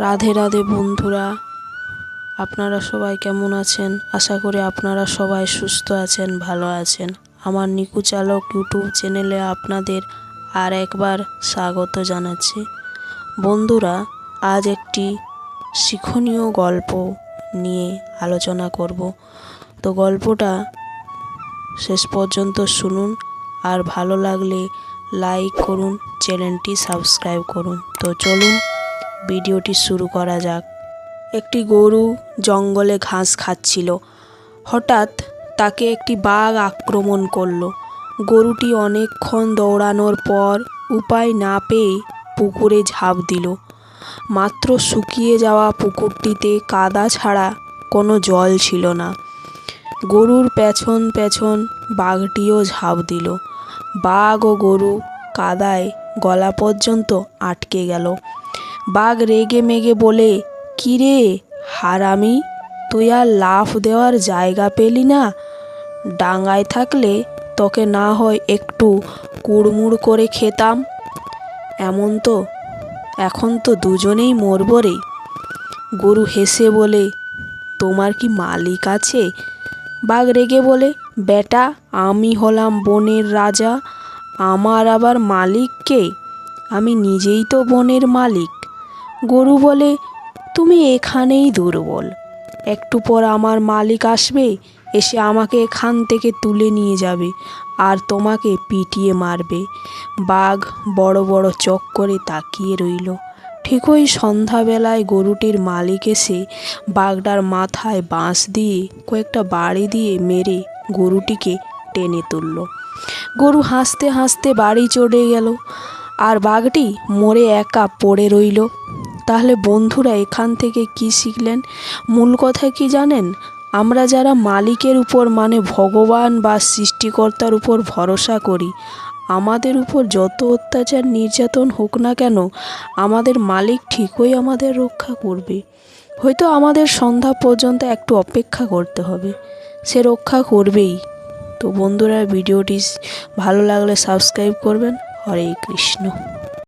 রাধে রাধে বন্ধুরা, আপনারা সবাই কেমন আছেন? আশা করি আপনারা সবাই সুস্থ আছেন, ভালো আছেন। আমার নিকু চালক ইউটিউব চ্যানেলে আপনাদের আর একবার স্বাগত জানাচ্ছি। বন্ধুরা, আজ একটি শিক্ষণীয় গল্প নিয়ে আলোচনা করব। তো গল্পটা শেষ পর্যন্ত শুনুন, আর ভালো লাগলে লাইক করুন, চ্যানেলটি সাবস্ক্রাইব করুন। তো চলুন ভিডিওটি শুরু করা যাক। একটি গরু জঙ্গলে ঘাস খাচ্ছিল। হঠাৎ তাকে একটি বাঘ আক্রমণ করল। গরুটি অনেকক্ষণ দৌড়ানোর পর উপায় না পেয়ে পুকুরে ঝাঁপ দিল। মাত্র শুকিয়ে যাওয়া পুকুরটিতে কাদা ছাড়া কোনো জল ছিল না। গরুর পেছন পেছন বাঘটিও ঝাঁপ দিল। বাঘ ও গরু কাদায় গলা পর্যন্ত আটকে গেল। বাঘ রেগে মেগে বলে, কিরে, হারামি, তুই আর লাফ দেওয়ার জায়গা পেলি না? ডাঙায় থাকলে তোকে না হয় একটু কুড়মুড় করে খেতাম। এমন তো, এখন তো দুজনেই মরবো রে। গরু হেসে বলে, তোমার কি মালিক আছে? বাঘ রেগে বলে, বেটা, আমি হলাম বনের রাজা, আমার আবার মালিক কে? আমি নিজেই তো বনের মালিক। গরু বলে, তুমি এখানেই দুর্বল। একটু পর আমার মালিক আসবে, এসে আমাকে এখান থেকে তুলে নিয়ে যাবে আর তোমাকে পিটিয়ে মারবে। বাঘ বড় বড় চোখ করে তাকিয়ে রইল। ঠিক ওই সন্ধ্যাবেলায় গরুটির মালিক এসে বাঘটার মাথায় বাঁশ দিয়ে কয়েকটা বাড়ি দিয়ে মেরে গরুটিকে টেনে তুলল। গরু হাসতে হাসতে বাড়ি চড়ে গেল আর বাঘটি মরে একা পড়ে রইল। তাহলে বন্ধুরা এখান থেকে কি শিখলেন? মূল কথা কি জানেন? আমরা যারা মালিকের উপর মানে ভগবান বা সৃষ্টিকর্তার উপর ভরসা করি, আমাদের উপর যত অত্যাচার নির্যাতন হোক না কেন, আমাদের মালিক ঠিকই আমাদের রক্ষা করবে। হয়তো আমাদের সন্ধ্যা পর্যন্ত একটু অপেক্ষা করতে হবে, সে রক্ষা করবেই। তো বন্ধুরা, ভিডিওটি ভালো লাগলে সাবস্ক্রাইব করবেন। হরে কৃষ্ণ।